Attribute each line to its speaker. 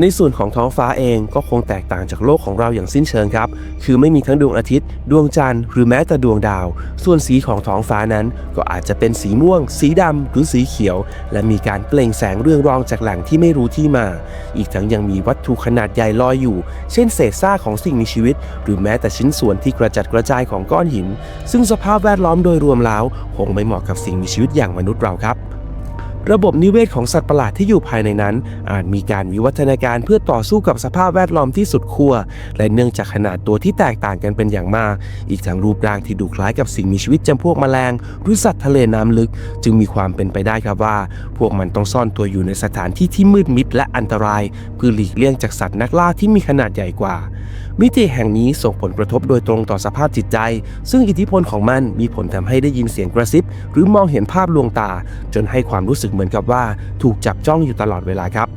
Speaker 1: ในส่วนของท้องฟ้าเองก็คงแตกต่างจากโลกของเราอย่างสิ้นเชิงครับ คือไม่มีทั้งดวงอาทิตย์ ดวงจันทร์หรือแม้แต่ดวงดาว ส่วนสีของท้องฟ้านั้น ก็อาจจะเป็นสีม่วง สีดำหรือสีเขียว และมีการเปล่งแสงเรืองรองจากแหล่งที่ไม่รู้ที่มา อีกทั้งยังมีวัตถุขนาดใหญ่ลอยอยู่ เช่นเศษซากของสิ่งมีชีวิต หรือแม้แต่ชิ้นส่วนที่กระจัดกระจายของก้อนหิน ซึ่งสภาพแวดล้อมโดยรวมแล้วคงไม่เหมาะกับสิ่งมีชีวิตอย่างมนุษย์เราครับ ระบบนิเวศของสัตว์ประหลาดที่อยู่ภายในนั้น อาจมีการวิวัฒนาการเพื่อต่อสู้กับสภาพแวดล้อมที่สุดขั้วและเนื่องจากขนาดตัวที่แตกต่างกันเป็นอย่างมาก อีกทั้งรูปร่างที่ดูคล้ายกับสิ่งมีชีวิตจำพวกแมลงหรือสัตว์ทะเลน้ำลึก จึงมีความเป็นไปได้ครับว่า พวกมันต้องซ่อนตัวอยู่ในสถานที่ที่มืดมิดและอันตรายเพื่อหลีกเลี่ยงจากสัตว์นักล่าที่มีขนาดใหญ่กว่า มิติแห่งนี้ส่งผลกระทบโดยตรงต่อสภาพจิตใจ ซึ่งอิทธิพลของมันมีผลทำให้ได้ยินเสียงกระซิบ หรือมองเห็นภาพลวงตา จนให้ความรู้สึกสึกเหมือนกับว่าถูกจับจ้องอยู่ตลอดเวลาครับ